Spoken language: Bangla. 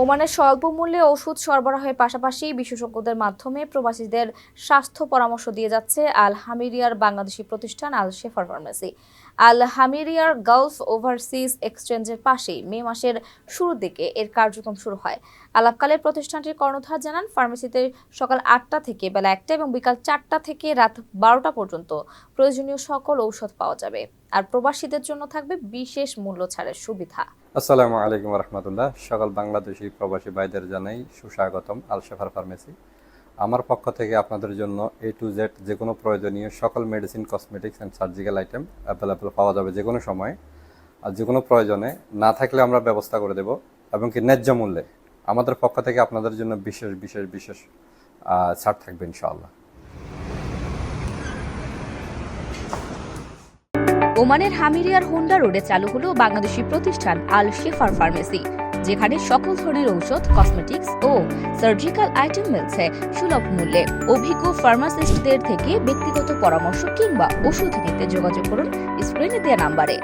ওমানের স্বল্প মূল্যে ওষুধ সরবরাহের পাশাপাশি বিশেষজ্ঞদের মাধ্যমে প্রবাসীদের স্বাস্থ্য পরামর্শ দিয়ে যাচ্ছে আল হামিরিয়ার বাংলাদেশি প্রতিষ্ঠান আল শেফার ফার্মেসি। আল হামিরিয়ার গালফ ওভারসিজ এক্সচেঞ্জের পাশেই মে মাসের শুরুর দিকে এর কার্যক্রম শুরু হয়। আলাপকালে প্রতিষ্ঠানটির কর্ণধার জানান, ফার্মেসিতে সকাল আটটা থেকে বেলা একটা এবং বিকাল চারটা থেকে রাত বারোটা পর্যন্ত প্রয়োজনীয় সকল ঔষধ পাওয়া যাবে। আর প্রবাসীদের জন্য থাকবে বিশেষ মূল্য ছাড়ের সুবিধা। আসসালামু আলাইকুম রহমতুল্লাহ। সকল বাংলাদেশি প্রবাসী ভাইদের জানাই সুস্বাগতম আলশেফার ফার্মেসি। আমার পক্ষ থেকে আপনাদের জন্য এ টু জেড যে কোনো প্রয়োজনীয় সকল medicine cosmetics and surgical item available পাওয়া যাবে যে কোনো সময়। আর যে কোনো প্রয়োজনে না থাকলে আমরা ব্যবস্থা করে দেব এবং কি ন্যায্য মূল্যে। আমাদের পক্ষ থেকে আপনাদের জন্য বিশেষ বিশেষ বিশেষ ছাড় থাকবে ইনশাআল্লাহ। ওমানের হামিরিয়ার হোন্ডা রোডে চালু হলো বাংলাদেশি প্রতিষ্ঠান আল শেফার ফার্মেসি, যেখানে সকল ধরনের ঔষধ কসমেটিক্স ও সার্জিক্যাল আইটেম মিলছে সুলভ মূল্যে। অভিজ্ঞ ফার্মাসিস্টদের থেকে ব্যক্তিগত পরামর্শ কিংবা ওষুধ নিতে যোগাযোগ করুন স্ক্রিনে দেওয়া নাম্বারে।